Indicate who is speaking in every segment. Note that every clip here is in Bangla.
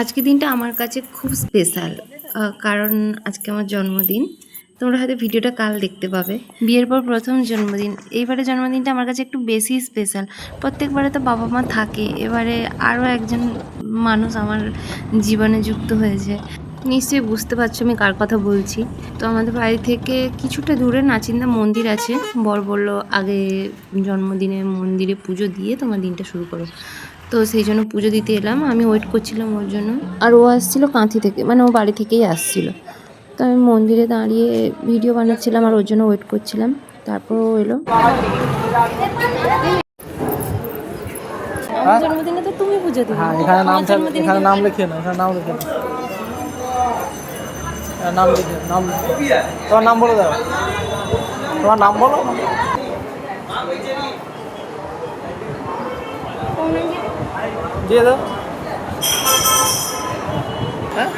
Speaker 1: আজকে দিনটা আমার কাছে খুব স্পেশাল কারণ আজকে আমার জন্মদিন। তোমরা হয়তো ভিডিওটা কাল দেখতে পাবে। বিয়ের পর প্রথম জন্মদিন। এইবারে জন্মদিনটা আমার কাছে একটু বেশি স্পেশাল। প্রত্যেকবারে তো বাবা মা থাকে। এবারে আরও একজন মানুষ আমার জীবনে যুক্ত হয়েছে। নিশ্চয়ই বুঝতে পারছ আমি কার কথা বলছি। তো আমাদের বাড়ি থেকে কিছুটা দূরে নাচিন্দা মন্দির আছে। বর বলল, আগে জন্মদিনে মন্দিরে পুজো দিয়ে তোমার দিনটা শুরু করো। তো সেই জন্য পুজো দিতে এলাম। আমি ওয়েট করছিলাম ওর জন্য। আর ও আসছিল কাঁথি থেকে মানে ও বাড়ি থেকেই আসছিল। তো আমি মন্দিরে দাঁড়িয়ে ভিডিও বানাচ্ছিলাম আর ওর জন্য ওয়েট করছিলাম। তারপর ও এলো।
Speaker 2: হ্যাঁ?
Speaker 1: জন্মদিনে তো তুমি পুজো দিবে
Speaker 2: হ্যাঁ এখানে নাম এখানে নাম লিখিয়ে নাও। এখানে নাম লিখে নাম লিখে নাম তোমার নাম বলে দাও। তোমার নাম বলো। দিয়ে দাও। হ্যাঁ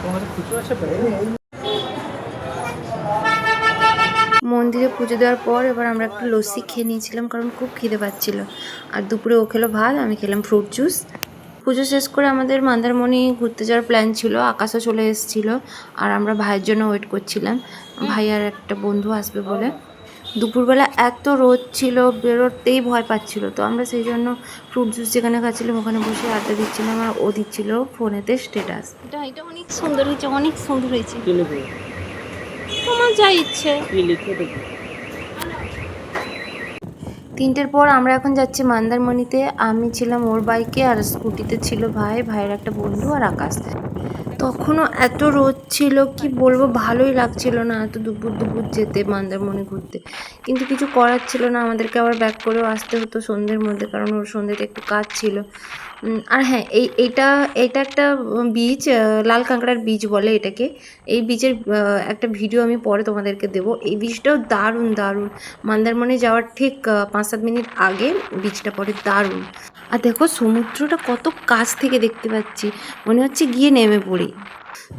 Speaker 2: তোমার খুচরো আছে পেয়ে
Speaker 1: মন্দিরে পুজো দেওয়ার পর এবার আমরা একটু লস্যি খেয়ে নিয়েছিলাম কারণ খুব খিদে পাচ্ছিল। আর দুপুরে ও খেলো ভাত আমি খেলাম ফ্রুট জুস পুজো শেষ করে আমাদের মন্দারমণি ঘুরতে যাওয়ার প্ল্যান ছিল আকাশও চলে এসেছিল আর আমরা ভাইয়ের জন্য ওয়েট করছিলাম। ভাই আর একটা বন্ধু আসবে বলে। দুপুরবেলা এত রোদ ছিল বেরোতেই ভয় পাচ্ছিল তো আমরা সেই জন্য ফ্রুট জুস যেখানে খাচ্ছিলাম ওখানে বসে আড্ডা দিচ্ছিলাম আর ও দিচ্ছিল ফোনেতে স্টেটাস এটা এটা অনেক সুন্দর হয়েছে অনেক সুন্দর হয়েছে। তোমার যা ইচ্ছে। তিনটের পর আমরা এখন যাচ্ছি মন্দারমণিতে। আমি ছিলাম ওর বাইকে আর স্কুটিতে ছিল ভাই, ভাইয়ের একটা বন্ধু আর আকাশ। তখনও এত রোদ ছিল, কি বলব? ভালোই লাগছিল না এত দুপুর দুপুর যেতে মন্দারমণি ঘুরতে। কিন্তু কিছু করার ছিল না, আমাদেরকে আবার ব্যাক করেও আসতে হতো সন্ধ্যের মধ্যে, কারণ ওর সন্ধ্যেতে একটু কাজ ছিল। আর হ্যাঁ এই, এইটা এটা একটা বীচ লাল কাঁকড়ার বীজ বলে এটাকে। এই বীচের একটা ভিডিও আমি পরে তোমাদেরকে দেবো। এই বীজটাও দারুণ দারুণ। মন্দারমণি যাওয়ার ঠিক পাঁচ সাত মিনিট আগে বীজটা পরে দারুণ। আর দেখো সমুদ্রটা কত কাছ থেকে দেখতে পাচ্ছি। মনে হচ্ছে গিয়ে নেমে পড়ি।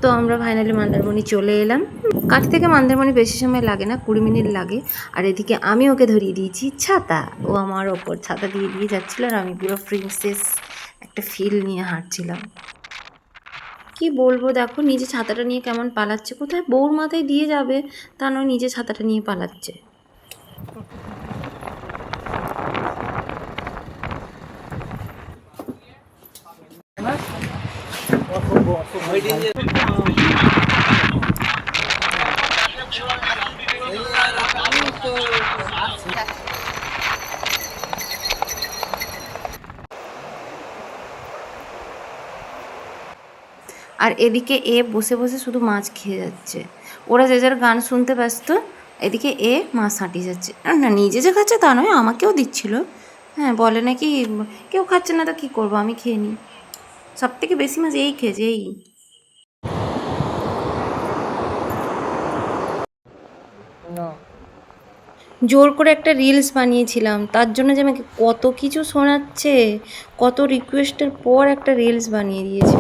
Speaker 1: তো আমরা ফাইনালি মন্দারমণি চলে এলাম। কাছ থেকে মন্দারমণি বেশি সময় লাগে না, কুড়ি মিনিট লাগে। আর এদিকে আমি ওকে ধরিয়ে দিয়েছি ছাতা। ও আমার ওপর ছাতা দিয়ে দিয়ে যাচ্ছিল আর আমি পুরো প্রিন্সেস একটা ফিল নিয়ে হাঁটছিলাম। কি বলব দেখো, নিজে ছাতাটা নিয়ে কেমন পালাচ্ছে? কোথায় বউর মাথায় দিয়ে যাবে? তা নয়, নিজে ছাতাটা নিয়ে পালাচ্ছে। আর এদিকে এ বসে বসে শুধু মাছ খেয়ে যাচ্ছে। ওরা যে যার গান শুনতে ব্যস্ত, এদিকে এ মাছ হাঁটিয়ে যাচ্ছে। না নিজে যে খাচ্ছে তা নয়, আমাকেও দিচ্ছিল। হ্যাঁ বলে নাকি, কেউ খাচ্ছে না তো কী করব? আমি খেয়ে নিই। সব থেকে বেশি মাছ এই খেয়েছে এই। জোর করে একটা রিলস বানিয়েছিলাম তার জন্য যে আমাকে কত কিছু শোনাচ্ছে কত রিকোয়েস্টের পর একটা রিলস বানিয়ে দিয়েছে।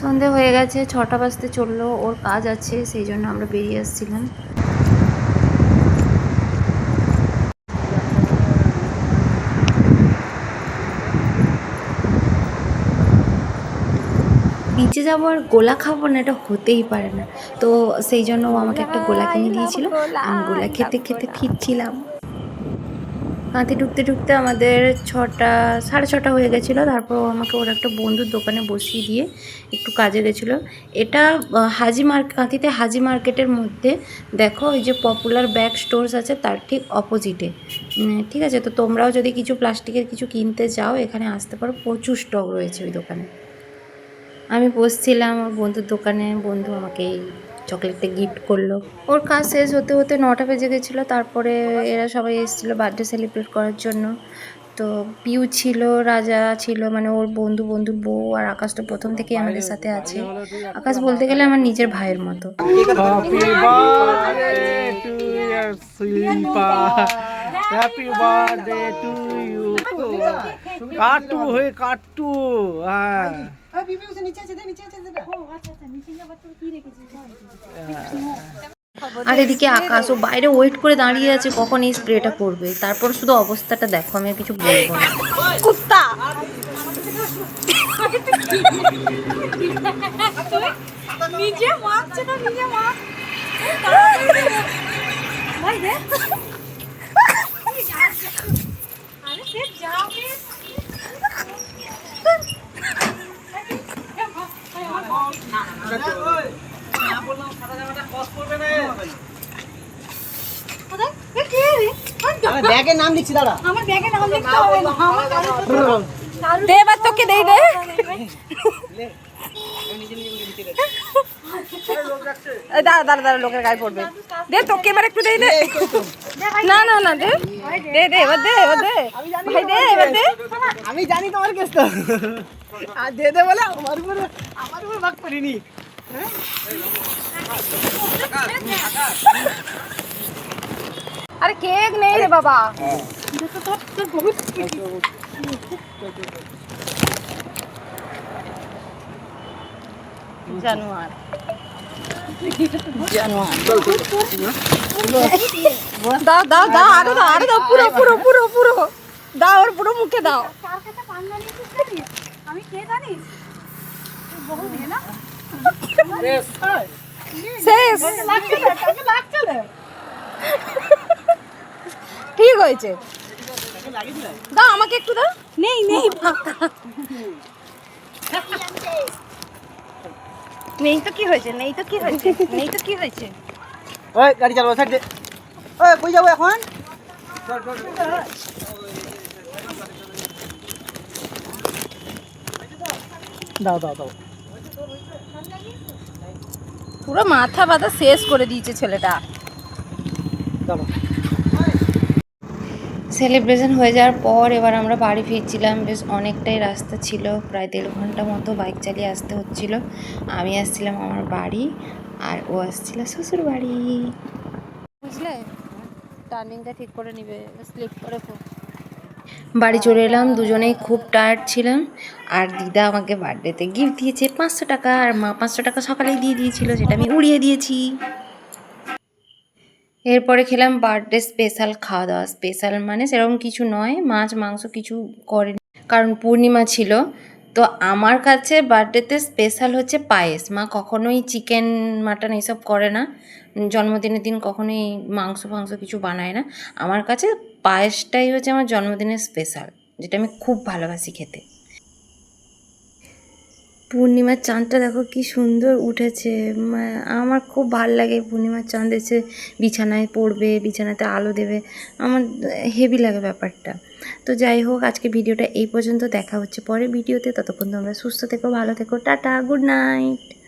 Speaker 1: সন্ধে হয়ে গেছে ছটা বাজতে চলল ওর কাজ আছে সেই জন্য আমরা বেরিয়ে আসছিলাম। বিচে যাব আর গোলা খাব না, এটা হতেই পারে না। তো সেই জন্য ও আমাকে একটা গোলা কিনে দিয়েছিল। আমি গোলা খেতে খেতে ফিরছিলাম। কাঁথি ঢুকতে ঢুকতে আমাদের ছটা, সাড়ে ছটা হয়ে গেছিল। তারপর আমাকে, ওর একটা বন্ধুর দোকানে বসিয়ে দিয়ে একটু কাজে গেছিল। এটা হাজি মার্কেট কাঁথিতে হাজি মার্কেটের মধ্যে। দেখো ওই যে পপুলার ব্যাগ স্টোর্স আছে, তার ঠিক অপোজিটে ঠিক আছে? তো তোমরাও যদি কিছু প্লাস্টিকের কিছু কিনতে যাও, এখানে আসতে পারো। প্রচুর স্টক রয়েছে ওই দোকানে। আমি বসছিলাম, ওর বন্ধুর দোকানে, বন্ধু আমাকে চকলেটটা গিফট করল। ওর কাজ শেষ হতে হতে নটা বেজে গেছিল, তারপরে এরা সবাই এসেছিল বার্থডে সেলিব্রেট করার জন্য। তো পিউ ছিল, রাজা ছিল মানে ওর বন্ধু, বন্ধুর বউ আর আকাশ তো প্রথম থেকেই আমাদের সাথে আছে। আকাশ বলতে গেলে আমার নিজের ভাইয়ের মতো।
Speaker 2: কাটু হয়ে কাটু হ্যাঁ।
Speaker 1: আর এদিকে আকাশ ও বাইরে ওয়েট করে দাঁড়িয়ে আছে কখন এই স্প্রেটা করবে? তারপর শুধু অবস্থাটা দেখো আমি কিছু বলব না।
Speaker 3: নিজে মারছে না নিজে মার। ভাই রে আরে সে যাবে
Speaker 2: ব্যাগের নাম লিখছি দাদা
Speaker 3: আমার ব্যাগে নাম লিখতে হবে না। আমার দে এবার তোকে দেই দে। এই দাঁড়া দাঁড়া দাঁড়া লোকের গায়ে পড়বে। দে তোকে এবার একটু দেই দে। না না না দে। দে দে এবার দে এবার দে। ভাই দে এবার দে।
Speaker 2: আমি জানি তোমার কেস তো। আর দে দে বলে আমার উপরে আমার উপরে ভাগ করিনি।
Speaker 3: আরে কেক নেই রে বাবা জানোয়ার দাও দাও দাও আরও দাও আরও দাও পুরো পুরো পুরো পুরো দাও ওর পুরো মুখে দাও
Speaker 4: আমি কে জানিস বহু মেয়ে না
Speaker 3: শেষ। ঠিক হয়েছে। দাও আমাকে একটু দাও। নেই নেই। নেই তো কি হয়েছে নেই তো কি হয়েছে নেই তো কি হয়েছে?
Speaker 2: ওই গাড়ি চালাবো সাইড দে ওই কই যাব এখন? দাও দাও দাও।
Speaker 3: পুরো মাথা ব্যথা শেষ করে দিয়েছে ছেলেটা।
Speaker 1: সেলিব্রেশন হয়ে যাওয়ার পর এবার আমরা বাড়ি ফিরছিলাম। বেশ অনেকটাই রাস্তা ছিল প্রায় দেড় ঘণ্টা মতো বাইক চালিয়ে আসতে হচ্ছিল। আমি আসছিলাম আমার বাড়ি আর ও আসছিল শ্বশুর বাড়ি
Speaker 3: বুঝলে টার্নিংটা ঠিক করে নিবে স্লিপ করে খুব
Speaker 1: বাড়ি চলে এলাম, দুজনেই খুব টায়ার্ড ছিলাম। আর দিদা আমাকে বার্থডেতে গিফট দিয়েছে পাঁচশো টাকা, আর মা পাঁচশো টাকা সকালেই দিয়ে দিয়েছিল, সেটা আমি উড়িয়ে দিয়েছি। এরপরে খেলাম বার্থডে স্পেশাল খাওয়া দাওয়া স্পেশাল মানে সেরকম কিছু নয়, মাছ, মাংস কিছু করেনি। কারণ পূর্ণিমা ছিল তো আমার কাছে বার্থডেতে স্পেশাল হচ্ছে পায়েস। মা কখনোই চিকেন মাটন এইসব করে না। জন্মদিনের দিন কখনোই মাংস ফাংস কিছু বানায় না। আমার কাছে পায়েসটাই হচ্ছে আমার জন্মদিনের স্পেশাল যেটা আমি খুব ভালোবাসি খেতে। পূর্ণিমার চাঁদটা দেখো কি সুন্দর উঠেছে। আমার খুব ভালো লাগে পূর্ণিমার চাঁদ এসে বিছানায় পড়বে, বিছানাতে আলো দেবে। আমার হেভি লাগে ব্যাপারটা। তো যাই হোক, আজকে ভিডিওটা এই পর্যন্ত। দেখা হচ্ছে পরে ভিডিওতে। ততক্ষণ তোমরা সুস্থ থেকো, ভালো থেকো। Tata, good night.